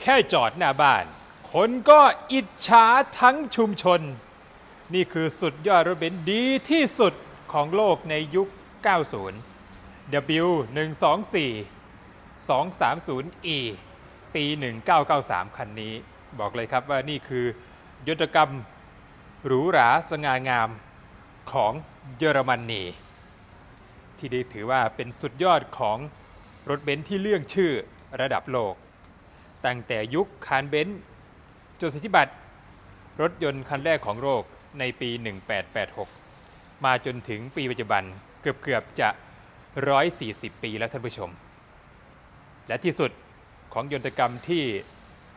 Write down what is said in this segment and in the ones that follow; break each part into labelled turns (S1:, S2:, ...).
S1: แค่จอดหน้าบ้าน คนก็อิจฉาทั้งชุมชน นี่คือสุดยอดรถเบนซ์ดีที่สุดของโลกในยุค 90 W 1 2 4 230E ปี 1993 คันนี้ บอกเลยครับว่านี่คือยนตกรรมหรูหราสง่างามของเยอรมนีที่ได้ถือว่าเป็นสุดยอดของรถเบนซ์ที่เลื่องชื่อระดับโลก ตั้งแต่ยุคคานเบนซ์จดสิทธิบัตร รถยนต์คันแรกของโลกในปี 1886 มาจนถึงปีปัจจุบันเกือบเกือบๆจะ 140 ปีแล้วท่านผู้ชม และที่สุดของยนตกรรมที่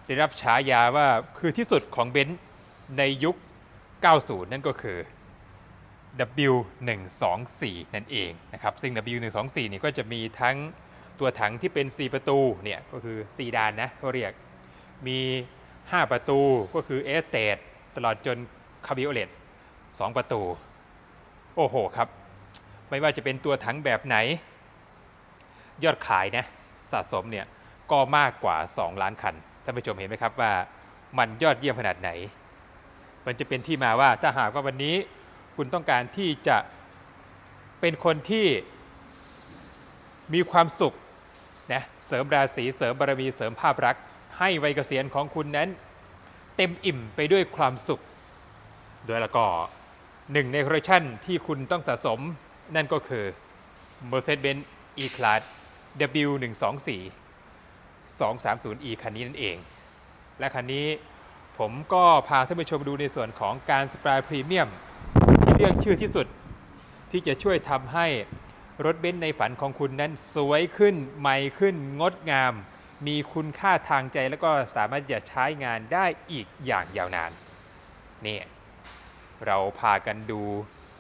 S1: ได้รับฉายาว่าคือที่สุดของเบนซ์ในยุค 90 นั่นก็คือ W124 นั่นเองนะครับ ซึ่ง W124 นี่ก็จะมีทั้ง ตัวถังที่เป็น 4 ประตูเนี่ยก็คือ 4 ดานนะเขาเรียกมี 5 ประตูก็คือเอสเตดตลอดจนคาบิโอเลต2ประตู โอ้โหครับ ไม่ว่าจะเป็นตัวถังแบบไหน ยอดขายนะสะสมเนี่ยก็มากกว่า 2 ล้านคันท่านผู้ชมเห็นไหมครับว่ามันยอดเยี่ยมขนาดไหน มันจะเป็นที่มาว่าถ้าหากว่าวันนี้คุณต้องการที่จะเป็นคนที่มีความสุข นะเสริมราศีเสริมบารมีเสริมภาพรักษ์ให้วัยเกษียณของคุณนั้น เต็มอิ่มไปด้วยความสุข โดยล้วก็หนึ่งในคอลเลคชันที่คุณต้องสะสมนั่นก็คือ Mercedes-Benz E-Class W124 230E คันนี้นั่นเอง และคันนี้ผมก็พาท่านผู้ชมดูในส่วนของการสปรายพรีเมียมที่เรียกชื่อที่สุดที่จะช่วยทำให้ รถเบนซ์ในฝันของคุณนั้นสวยขึ้น ใหม่ขึ้น งดงาม มีคุณค่าทางใจแล้วก็สามารถจะใช้งานได้อีกอย่างยาวนานนี่เราพากันดู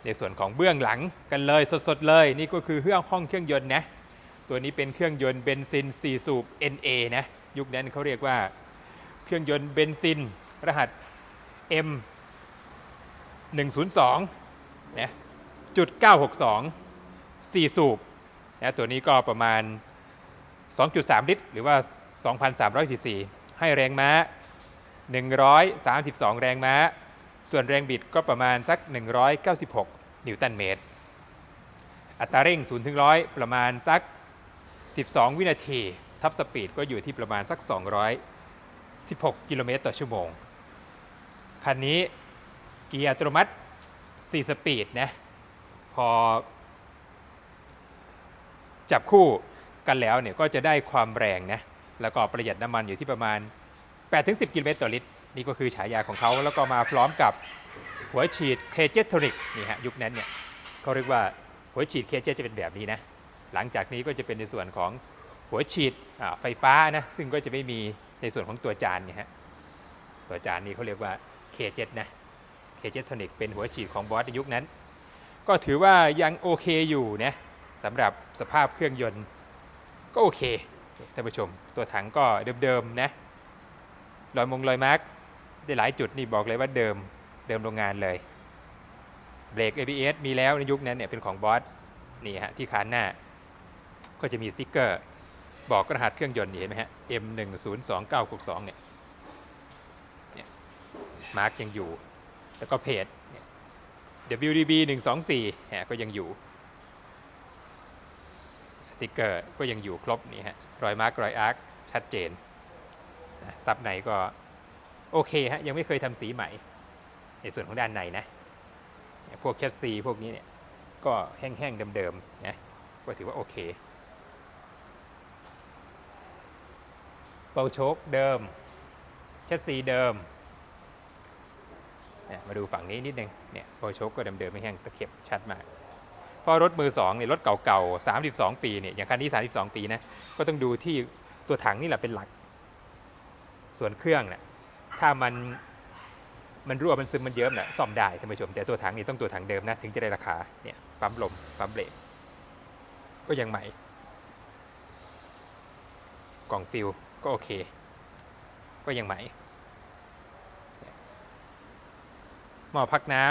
S1: ในส่วนของเบื้องหลังกันเลยสดๆเลย นี่ก็คือเครื่องห้องเครื่องยนต์นะ ตัวนี้เป็นเครื่องยนต์เบนซิน 4 สูบ NA นะ ยุคนั้นเขาเรียกว่า เครื่องยนต์เบนซิน รหัส M 102นะจุด962 4 สูบนะตัวนี้ก็ประมาณ 2.3 ลิตร หรือว่า 2,300ซีซีให้แรงม้า 132 แรงม้า ส่วนแรงบิดก็ประมาณสัก 196 นิวตันเมตร อัตราเร่ง 0 ถึง 100 ประมาณสัก 12 วินาทีท็อปสปีดก็อยู่ที่ประมาณสัก 216 กิโลเมตรต่อชั่วโมง คันนี้เกียร์อัตโนมัติ 4 สปีดนะ พอ จับคู่กันแล้วเนี่ยก็จะได้ความแรงนะแล้วก็ประหยัดน้ำมันอยู่ที่ประมาณ 8-10 กิโลเมตรต่อลิตร นี่ก็คือฉายาของเขาแล้วก็มาพร้อมกับหัวฉีดเคเจทริกนี่ฮะยุคนั้นเนี่ยเขาเรียกว่าหัวฉีดเคเจจะเป็นแบบนี้นะหลังจากนี้ก็จะเป็นในส่วนของหัวฉีดไฟฟ้านะซึ่งก็จะไม่มีในส่วนของตัวจานเนี่ยฮะตัวจานนี้เขาเรียกว่าเคเจนะเคเจทริกเป็นหัวฉีดของบอสในยุคนั้น ก็ถือว่ายังโอเคอยู่นะ สำหรับสภาพเครื่องยนต์ก็โอเคท่านผู้ชม ตัวถังก็เดิมๆนะรอยมงรอยมาร์กได้หลายจุดนี่บอกเลยว่าเดิมเดิมโรงงานเลยเบรก ABS มีแล้วในยุคนั้นเนี่ยเป็นของบอสนี่ฮะที่คานหน้า ก็จะมีสติ๊กเกอร์ บอกรหัสเครื่องยนต์เห็นไหมฮะ M102962 เนี่ยเนี่ยมาร์กยังอยู่ แล้วก็เพจเนี่ย WDB 124ฮะก็ยังอยู่ ติกเกอร์ก็ยังอยู่ครบนี่ฮะรอยมาร์กรอยอาร์คชัดเจนซับในก็โอเคฮะยังไม่เคยทำสีใหม่ ในส่วนของด้านในนะ พวกแชสซีพวกนี้เนี่ยก็แห้งๆเดิมๆนะก็ถือว่าโอเคเปาโชคเดิมแชสซีเดิมมาดูฝั่งนี้นิดนึงเนี่ยเปาโชคก็เดิมๆไม่แห้งตะเข็บชัดมาก เพราะรถมือสองเนี่ยรถเก่าๆ 32 ปีเนี่ยอย่างคันนี้ 32 ปีนะก็ต้องดูที่ตัวถังนี่แหละเป็นหลัก ส่วนเครื่องเนี่ยถ้ามันมันรั่วมันซึมมันเยิ้มเนี่ยซ่อมได้ท่านผู้ชมแต่ตัวถังนี่ต้องตัวถังเดิมนะถึงจะได้ราคาเนี่ยปั๊มลมปั๊มเบรกก็ยังใหม่ กล่องฟิลก็โอเค ก็ยังใหม่หม้อพักน้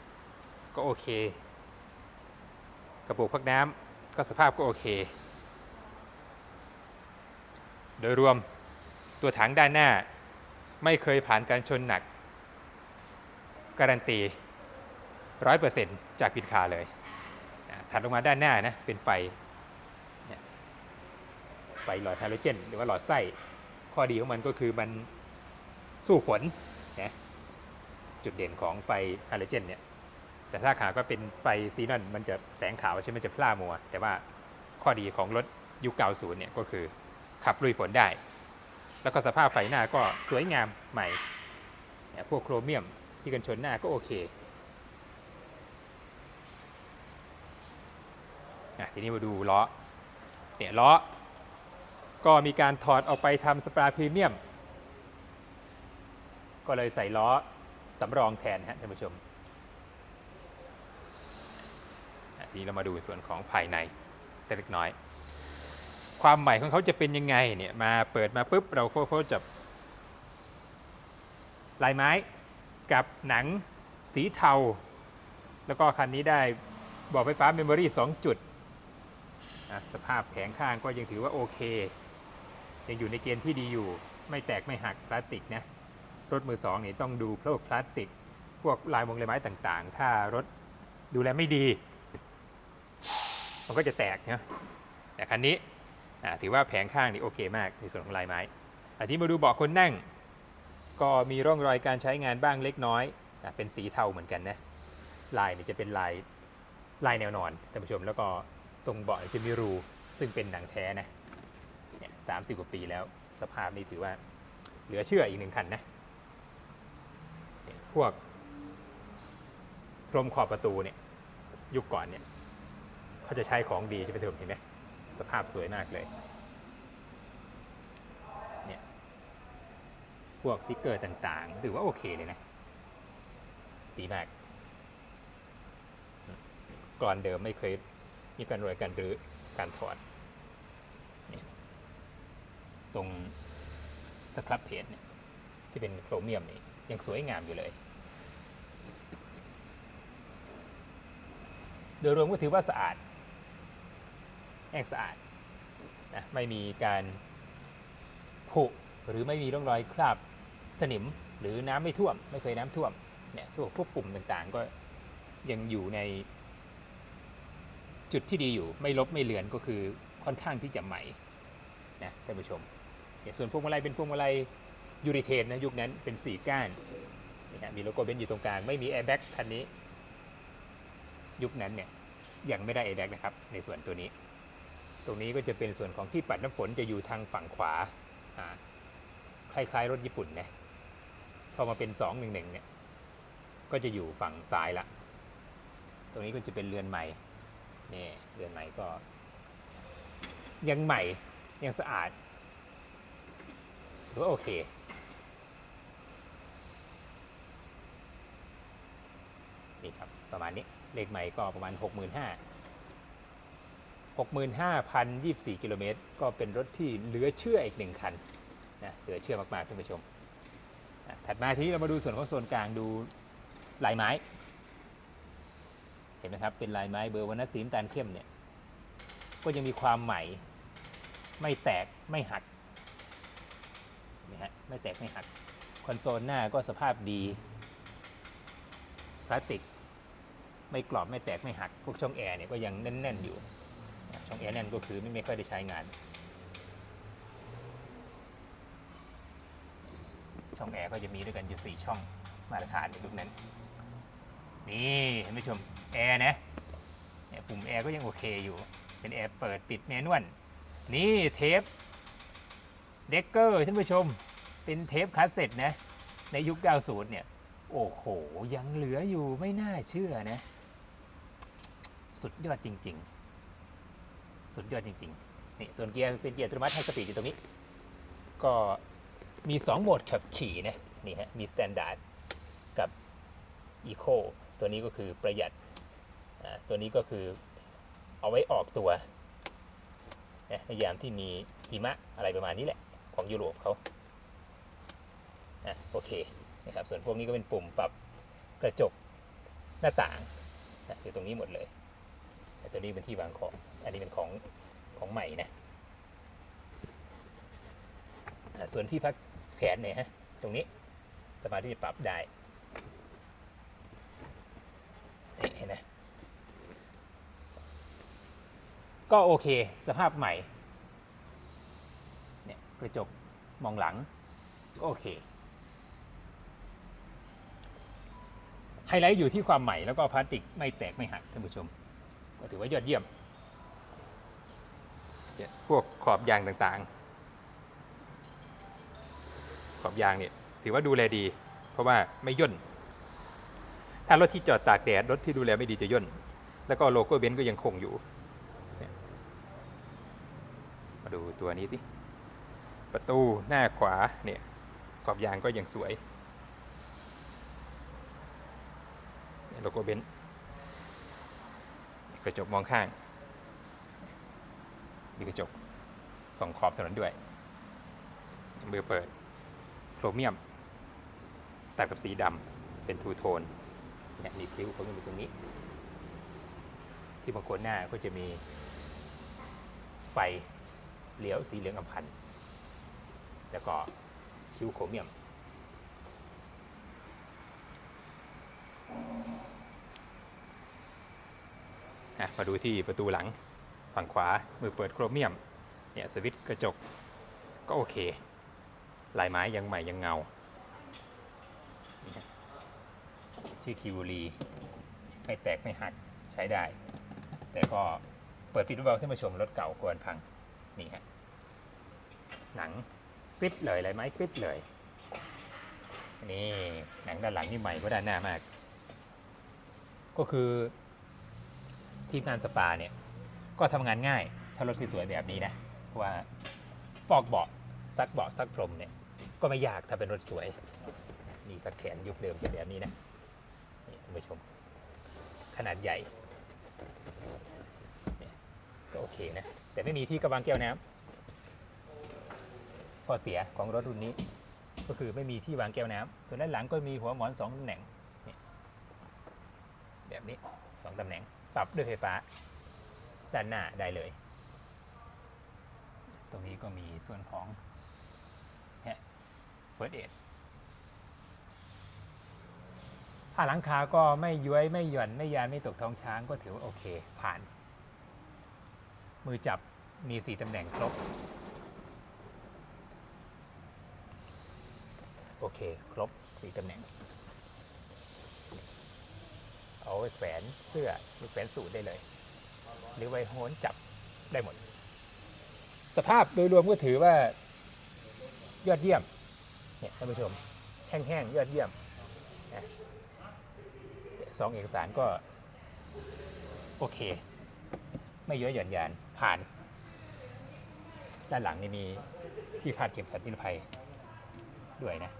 S1: ำก็โอเค กระปุกพักน้ำก็สภาพก็โอเค โดยรวมตัวถังด้านหน้าไม่เคยผ่านการชนหนัก การันตีร้อยเปอร์เซ็นต์จากพินคาเลย ถัดลงมาด้านหน้านะเป็นไฟไฟหลอดไฮโดรเจน หรือว่าหลอดไส้ข้อดีของมันก็คือมันสู้ฝนนะจุดเด่นของไฟไฮโดรเจนเนี่ย แต่ถ้าหากว่าเป็นไฟซีนอนมันจะแสงขาวใช่ไหมจะพล่ามัว แต่ว่าข้อดีของรถยุค90เนี่ยก็คือขับลุยฝนได้ แล้วก็สภาพไฟหน้าก็สวยงามใหม่พวกโครเมียมที่กันชนหน้าก็โอเคอทีนี้มาดูล้อเนี่ยล้อ ก็มีการถอดออกไปทำสปราพรีเมียม ก็เลยใส่ล้อสำรองแทนฮะท่านผู้ชม อะ ทีนี้เรามาดูส่วนของภายในสักเล็กน้อย ความใหม่ของเขาจะเป็นยังไงเนี่ยมาเปิดมาปุ๊บเราเขาจะลายไม้กับหนังสีเทา แล้วก็คันนี้ได้บอกไฟฟ้าเมมโมรี่2จุดอะสภาพแผงข้างก็ยังถือว่าโอเค ยังอยู่ในเกณฑ์ที่ดีอยู่ ไม่แตกไม่หักพลาสติกนะ รถมือสองนี่ต้องดูพวกพลาสติก พวกลายวงลายไม้ต่างๆ ถ้ารถดูแลไม่ดี มันก็จะแตกนะแต่คันนี้ถือว่าแผงข้างนี่โอเคมากในส่วนของลายไม้ อันนี้มาดูเบาะคนนั่ง ก็มีร่องรอยการใช้งานบ้างเล็กน้อย เป็นสีเทาเหมือนกันนะลายนี่จะเป็นลายลายแนวนอนท่านผู้ชมแล้วก็ตรงเบาะจะมีรูซึ่งเป็นหนังแท้นี่สามสิบกว่าปีแล้ว สภาพนี้ถือว่าเหลือเชื่ออีกหนึ่งคันนะพวกพรมขอบประตูเนี่ยยุคก่อนเนี่ย เขาจะใช้ของดีใช่ไหมทุกคนเห็นไหมสภาพสวยมากเลยเนี่ยพวกสติกเกอร์ต่างๆ ถือว่าโอเคเลยนะ ดีมากก่อนเดิมไม่เคยมีการรวยการรื้อการถอดตรงสครับเพจเนี่ยที่เป็นโครเมียมนี่ยังสวยงามอยู่เลย โดยรวมก็ถือว่าสะอาด แห้งสะอาดนะไม่มีการผุหรือไม่มีร่องรอยคราบสนิมหรือน้ำไม่ท่วม ไม่เคยน้ำท่วมเนี่ยส่วนพวกปุ่มต่างๆ ก็ยังอยู่ในจุดที่ดีอยู่ไม่ลบไม่เลือนก็คือค่อนข้างที่จะใหม่นะท่านผู้ชมเนี่ยส่วนพวงมาลัยเป็นพวงมาลัยยูริเทนนะยุคนั้นเป็นสี่ก้านนี่ฮะมีโลโก้เบนซ์อยู่ตรงกลาง ไม่มีแอร์แบ็กคันนี้ ยุคนั้นเนี่ยยังไม่ได้แอร์แบ็กนะครับ ในส่วนตัวนี้ ตรงนี้ก็จะเป็นส่วนของที่ปัดน้ำฝนจะอยู่ทางฝั่งขวาคล้ายๆรถญี่ปุ่นนะพอมาเป็น 211 เนี่ย ก็จะอยู่ฝั่งซ้ายละ ตรงนี้ก็จะเป็นเรือนใหม่นี่เรือนใหม่ก็ ยังใหม่ยังสะอาดถือว่าโอเค นี่ครับ ประมาณนี้เลขใหม่ก็ประมาณ 65,000 65,024 กิโลเมตร ก็เป็นรถที่เหลือเชื่ออีกหนึ่งคันนะเหลือเชื่อมากๆท่านผู้ชมอะถัดมาทีนี้เรามาดูส่วนของโซนกลางดูลายไม้ เห็นไหมครับ เป็นลายไม้เบอร์วันนสีน้ำตาลเข้มเนี่ย ก็ยังมีความใหม่ ไม่แตกไม่หักนี่ฮะไม่แตกไม่หัก คอนโซลหน้าก็สภาพดีพลาสติก ไม่กรอบไม่แตกไม่หัก พวกช่องแอร์เนี่ยก็ยังแน่น ๆ อยู่ ช่องแอร์แน่นก็คือไม่ไม่ค่อยได้ใช้งาน ช่องแอร์ก็จะมีด้วยกันอยู่ 4 ช่องมาตรฐานในยุคนั้น นี่ท่านผู้ชมแอร์นะเนี่ยปุ่มแอร์ก็ยังโอเคอยู่ เป็นแอร์เปิดปิดแมนนวลนี่เทปเด็กเกอร์ท่านผู้ชม เป็นเทปคาสเซ็ตนะ ในยุค 90 เนี่ย โอ้โห ยังเหลืออยู่ไม่น่าเชื่อนะ สุดยอดจริง ๆ สุดยอดจริงๆนี่ส่วนเกียร์เป็นเกียร์อัตโนมัติให้สปีดอยู่ตรงนี้ ก็มี 2 โหมดขับขี่นะนี่ฮะมีสแตนดาร์ดกับ Eco ตัวนี้ก็คือประหยัดตัวนี้ก็คือเอาไว้ออกตัวในยามที่มีหิมะอะไรประมาณนี้แหละ ของยุโรปเขาอะโอเคนะครับส่วนพวกนี้ก็เป็นปุ่มปรับกระจกหน้าต่างนะอยู่ตรงนี้หมดเลย ต่ตัวนี้เป็นที่วางของ อันนี้เป็นของของใหม่นะ
S2: ส่วนที่พักแขนเนี่ยฮะ ตรงนี้สามารถที่จะปรับได้เห็นไหมก็โอเคสภาพใหม่เนี่ยกระจกมองหลังก็โอเค ไฮไลท์อยู่ที่ความใหม่แล้วก็พลาสติกไม่แตกไม่หักท่านผู้ชม ก็ถือว่ายอดเยี่ยม
S1: พวกขอบยางต่างๆ ขอบยางเนี่ยถือว่าดูแลดี เพราะว่าไม่ย่น ถ้ารถที่จอดตากแดดรถที่ดูแลไม่ดีจะย่น แล้วก็โลโก้เบนซ์ก็ยังคงอยู่ มาดูตัวนี้สิ ประตูหน้าขวาเนี่ยขอบยางก็ยังสวยเนี่ยโลโก้เบนซ์ กระจกมองข้าง มีกระจกสองขอบสนันด้วย มือเปิดโครเมียม ตัดกับสีดำเป็นทูโทนเนี่ยมีคิ้วเขาอยู่ตรงนี้ ที่บางคนหน้าก็จะมีไฟเหลียวสีเหลืองอำพันแล้วก็คิ้วโครเมียม อะมาดูที่ประตูหลังฝั่งขวามือเปิดโครเมียมเนี่ยสวิตช์กระจกก็โอเค ลายไม้ยังใหม่ยังเงานี่ฮะชื่อคิวรีไม่แตกไม่หักใช้ได้ แต่ก็เปิดปิดเบาๆท่านผู้ชมรถเก่ากวนพังนี่ฮะหนังปิดเลยลายไม้ปิดเลยนี่หนังด้านหลังนี่ใหม่กว่าด้านหน้ามาก ก็คือ ทีมงานสปาเนี่ยก็ทำงานง่ายถ้ารถสวยๆแบบนี้นะเพราะว่าฟอกเบาะซักเบาะซักพรมเนี่ยก็ไม่ยากถ้าเป็นรถสวยนี่ตัดแขนยุคเดิมเป็นแบบนี้นะนี่ท่านผู้ชม ขนาดใหญ่เนี่ยก็โอเคนะ แต่ไม่มีที่กระบังแก้วน้ำข้อเสียของรถรุ่นนี้ ก็คือไม่มีที่วางแก้วน้ำส่วนด้านหลังก็มีหัวหมอนสองตำแหน่งแบบนี้สองตำแหน่ง ปรับด้วยไฟฟ้า ด้านหน้าได้เลย ตรงนี้ก็มีส่วนของเฟิร์สเอดผ้าหลังคาก็ไม่ย้วยไม่หย่อนไม่ยานไม่ตกท้องช้างก็ถือว่าโอเคผ่าน มือจับมีสี่ตำแหน่งครบ โอเค ครบสี่ตำแหน่ง เอาไว้แขวนเสื้อหรือแขวนสูทได้เลย หรือไว้โหนจับได้หมด สภาพโดยรวมก็ถือว่ายอดเยี่ยมเนี่ยท่านผู้ชมแห้งๆยอดเยี่ยมสองเอกสารก็ โอเค ไม่เยอะหย่อนยานผ่าน ด้านหลังนี่มีที่คาดเข็มขัดนิรภัยด้วยนะ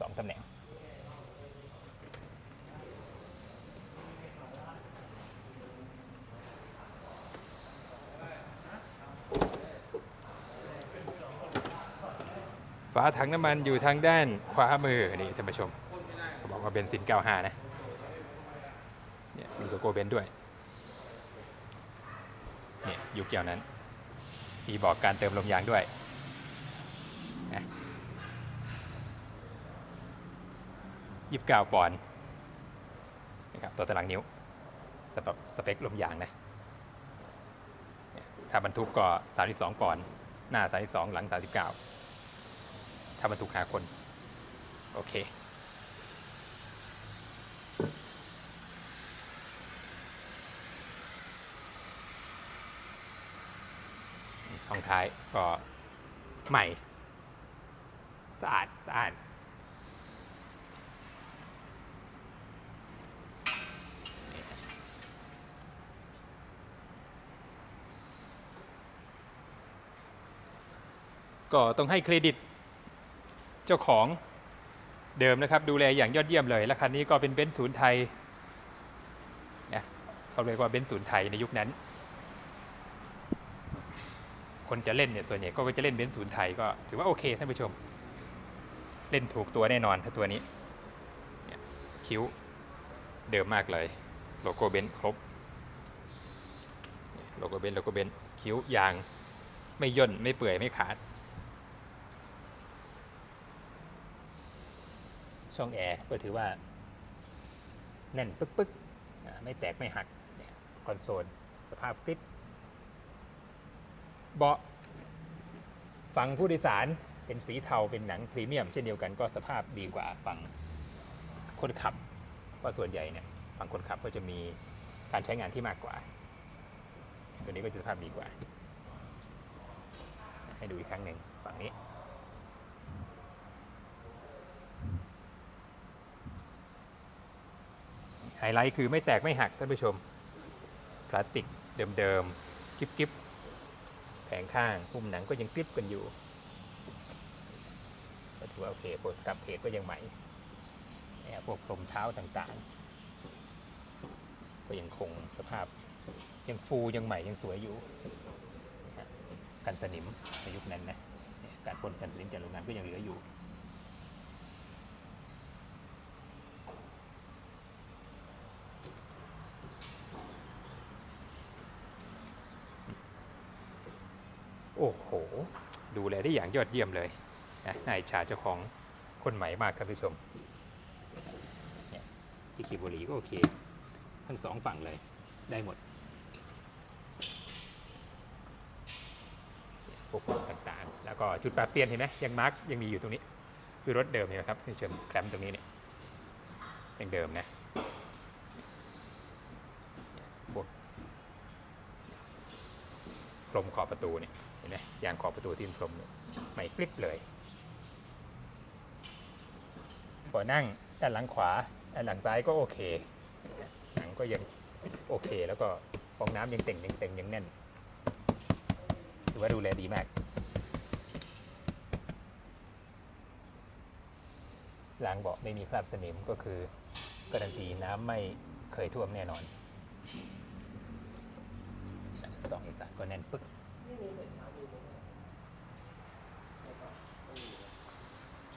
S1: สองตำแหน่ง ฝาถังน้ำมันอยู่ทางด้านขวามือนี่ท่านผู้ชมเขาบอกว่าเบนซิน95นะเนี่ยมีโลโก้เบนด้วยเนี่ยยุคเกี่ยวนั้นมีบอกการเติมลมยางด้วยนะยี่สิบเก้าปอนด์นะครับตัวตารางนิ้วสำหรับสเปคลมยางนะถ้าบรรทุกก็ 32 ปอนด์หน้า 32 หลัง 39 ถ้าบรรทุกหาคน โอเค ช่องท้ายก็ใหม่ สะอาด สะอาดก็ต้องให้เครดิต เจ้าของเดิมนะครับ ดูแลอย่างยอดเยี่ยมเลย และคันนี้ก็เป็นเบนซ์ศูนย์ไทยนะเขาเรียกว่าเบนซ์ศูนย์ไทยในยุคนั้น คนจะเล่นเนี่ยส่วนใหญ่ก็จะเล่นเบนซ์ศูนย์ไทยก็ถือว่าโอเคท่านผู้ชม เล่นถูกตัวแน่นอนถ้าตัวนี้เนี่ยคิ้วเดิมมากเลย โลโก้เบนซ์ครบโลโก้เบนซ์โลโก้เบนซ์คิ้วยาง ไม่ย่นไม่เปื่อยไม่ขาด
S2: ช่องแอร์ก็ถือว่า แน่นปึ๊กป๊กอ่าไม่แตกไม่หักคอนโซล สภาพกริปเบาะฝั่งผู้โดยสารเป็นสีเทาเป็นหนังพรีเมียม เช่นเดียวกันก็สภาพดีกว่าฝั่งคนขับเพราะส่วนใหญ่เนี่ยฝั่งคนขับก็จะมีการใช้งานที่มากกว่า ตัวนี้ก็จะสภาพดีกว่า ให้ดูอีกครั้งหนึ่งฝั่งนี้ ไฮไลท์คือไม่แตกไม่หักท่านผู้ชม พลาสติกเดิมๆกิ๊บกิ๊บแผงข้างหุ้มหนังก็ยังกริบกันอยู่ก็ถือว่าโอเคโปสกับเพจก็ยังใหม่เนี่ยพวกพรมเท้าต่างๆ ก็ยังคงสภาพยังฟูยังใหม่ยังสวยอยู่ กันสนิมในยุคนั้นนะการพ่นกันสนิมจากโรงงานก็ยังเหลืออยู่
S1: โอ้โห ดูแลได้อย่างยอดเยี่ยมเลยนะนายชาเจ้าของคนใหม่มากครับผู้ชม
S2: ที่คีบุรีก็โอเค ทั้งสองฝั่งเลยได้หมดพวกต่างๆ แล้วก็จุดปรับเปลี่ยนเห็นไหมยังมาร์กยังมีอยู่ตรงนี้ คือรถเดิมเนี่ยนะครับที่เชิญแคมป์ตรงนี้เนี่ยยังเดิมนะพวกพรมขอบประตูเนี่ย เห็นไหมยางขอบประตูที่นพรมใหม่กริบเลยพอนั่งด้านหลังขวาด้านหลังซ้ายก็โอเคหนังก็ยังโอเค แล้วก็ฟองน้ำยังเต่งยังเต่งยังแน่นถือว่าดูแลดีมากล้างเบาะไม่มีคราบสนิมก็คือการันตีน้ำไม่เคยท่วมแน่นอนสองอีกสามก็แน่นปึ๊ก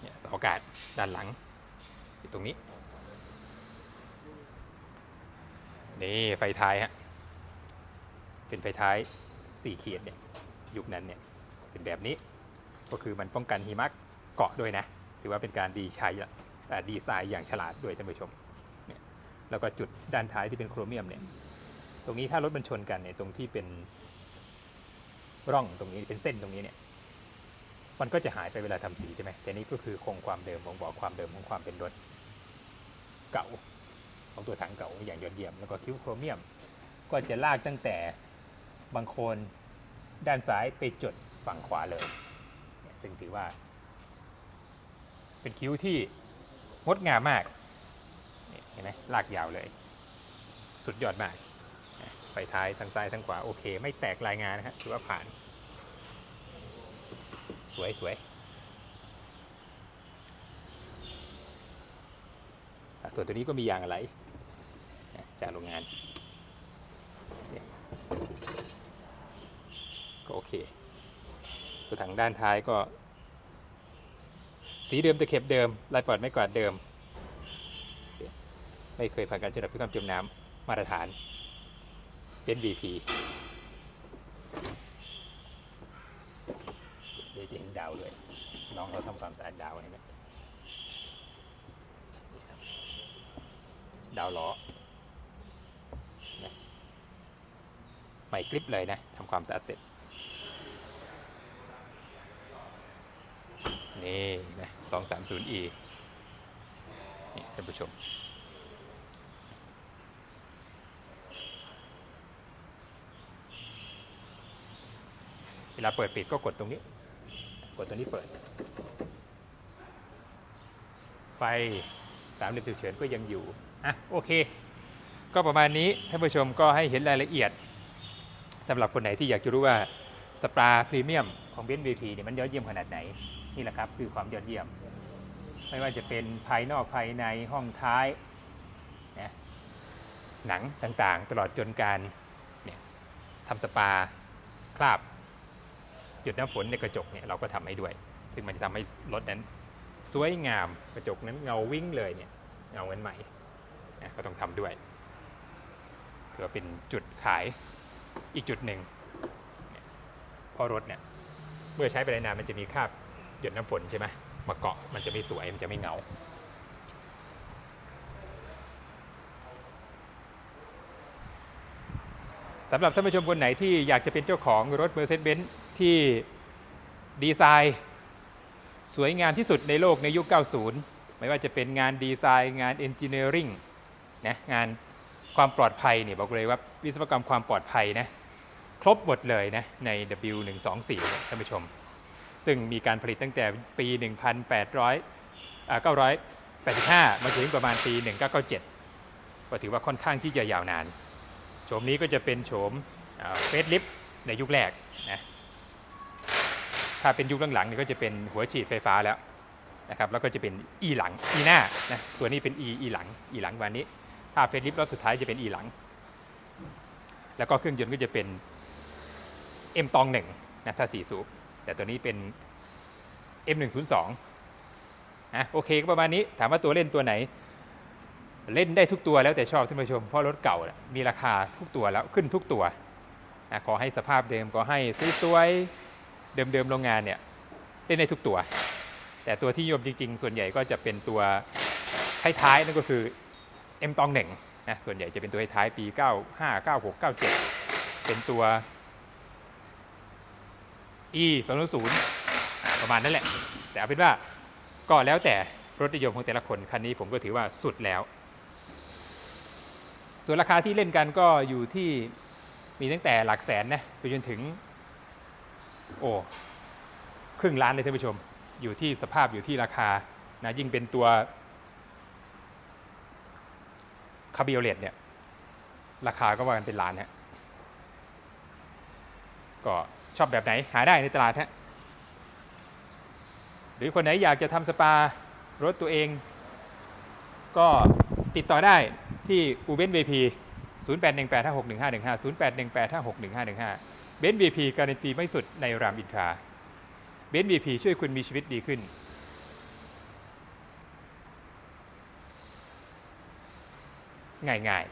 S2: เนี่ยเสาอากาศด้านหลังอยู่ตรงนี้ นี่ไฟท้ายฮะเป็นไฟท้ายสี่ขีดเนี่ยยุคนั้นเนี่ยเป็นแบบนี้ก็คือมันป้องกันหิมะเกาะด้วยนะถือว่าเป็นการดีใช้อะอ่ดีไซน์อย่างฉลาดด้วยท่านผู้ชมเนี่ยแล้วก็จุดด้านท้ายที่เป็นโครเมียมเนี่ยตรงนี้ถ้ารถมันชนกันเนี่ยตรงที่เป็นร่องตรงนี้เป็นเส้นตรงนี้เนี่ย มันก็จะหายไปเวลาทำสีใช่ไหมแต่นี้ก็คือคงความเดิมบ่งบอกความเดิมของความเป็นรถเก่า ของตัวถังเก่าอย่างยอดเยี่ยม แล้วก็คิ้วโครเมียม ก็จะลากตั้งแต่บางโคนด้านซ้ายไปจดฝั่งขวาเลย ซึ่งถือว่า เป็นคิ้วที่งดงามมาก เห็นไหมลากยาวเลย สุดยอดมากไฟท้ายทั้งซ้ายทั้งขวาโอเค ไม่แตกรายงานนะฮะถือว่าผ่าน สวยสวยส่วนตัวนี้ก็มียางอะไรจากโรงงาน ก็โอเค ตัวถังด้านท้ายก็ สีเดิมตะเข็บเดิมลายปอดไม่กวาดเดิม ไม่เคยผ่านการจดพิความจมน้ำมาตรฐานเป็น VP เดี๋ยวจะเห็นดาวด้วย น้องเขาทำความสะอา ดาวเห็นไหมดาวล้อใหม่กริปเลยนะทำความสะอาดเสร็จ นี่นะ 230e นี่ท่านผู้ชมเวลาเปิดปิดก็กดตรงนี้ กดตัวนี้เปิด ไฟสามเหลี่ยมฉุกเฉินก็ยังอยู่อะโอเค ก็ประมาณนี้ท่านผู้ชมก็ให้เห็นรายละเอียดสำหรับคนไหนที่อยากจะรู้ว่าสปาพรีเมียมของเบนซ์วีพีเนี่ยมันยอดเยี่ยมขนาดไหนนี่แหละครับคือความยอดเยี่ยม ไม่ว่าจะเป็นภายนอกภายในห้องท้ายนะหนังต่างๆ ตลอดจนการเนี่ยทำสปาคราบหยดน้ำฝนในกระจกเนี่ยเราก็ทำให้ด้วย ซึ่งมันจะทำให้รถนั้น สวยงามกระจกนั้นเงาวิ่งเลยเนี่ยเงาเหมือนใหม่ก็ต้องทำด้วยถือว่าเป็นจุดขายอีกจุดหนึ่งเพราะรถเนี่ยเมื่อใช้ไปนานมันจะมีคราบหยดน้ำฝนใช่ไหมมาเกาะมันจะไม่สวยมันจะไม่เงาสำหรับท่านผู้ชมคนไหนที่อยากจะเป็นเจ้าของรถ Mercedes-Benz ที่ดีไซน์ สวยงามที่สุดในโลกในยุค 90 ไม่ว่าจะเป็นงานดีไซน์งานเอนจิเนียริงนะงานความปลอดภัยเนี่ยบอกเลยว่าวิศวกรรมความปลอดภัยนะครบหมดเลยนะใน W124 ท่านผู้ชม ซึ่งมีการผลิตตั้งแต่ปี 1800อ่า985 มาถึงประมาณปี 1997 ก็ถือว่าค่อนข้างที่จะยาวนาน โฉมนี้ก็จะเป็นโฉมเฟสลิฟในยุคแรกนะ ถ้าเป็นยุคหลังๆนี่ก็จะเป็นหัวฉีดไฟฟ้าแล้วนะครับแล้วก็จะเป็น E หลัง E หน้านะตัวนี้เป็น E E หลัง E หลังวันนี้ ถ้าเฟสลิฟรอบสุดท้ายจะเป็น E หลัง แล้วก็เครื่องยนต์ก็จะเป็น M ตองหนึ่งนะถ้าสี่สูบแต่ตัวนี้เป็น M102 นะโอเคก็ประมาณนี้ถามว่าตัวเล่นตัวไหน เล่นได้ทุกตัวแล้วแต่ชอบท่านผู้ชม เพราะรถเก่ามีราคาทุกตัวแล้วขึ้นทุกตัวนะขอให้สภาพเดิมขอให้สวยๆ เดิมๆโรงงานเนี่ยเล่นได้ทุกตัว แต่ตัวที่นิยมจริง ๆ ส่วนใหญ่ก็จะเป็นตัวท้ายๆนั่นก็คือ M ตองหนึ่งนะส่วนใหญ่จะเป็นตัวท้ายปี 95 96 97 เป็นตัว E 200ประมาณนั้นแหละ แต่เอาเป็นว่าก็แล้วแต่รถนิยมของแต่ละคน คันนี้ผมก็ถือว่าสุดแล้ว ส่วนราคาที่เล่นกันก็อยู่ที่มีตั้งแต่หลักแสนนะไปจนถึง โอ้ครึ่งล้านเลยท่านผู้ชม อยู่ที่สภาพอยู่ที่ราคานะยิ่งเป็นตัวคาบิโอเลตเนี่ย ราคาก็ว่ากันเป็นล้านฮะก็ชอบแบบไหนหาได้ในตลาดฮะหรือคนไหนอยากจะทำสปารถตัวเอง ก็ติดต่อได้ที่อูเบนเวพี0818561515 0818561515 เบนวีพีการันตีไม่สุดในรามอินทราเบนวีพีช่วยคุณมีชีวิตดีขึ้น ง่าย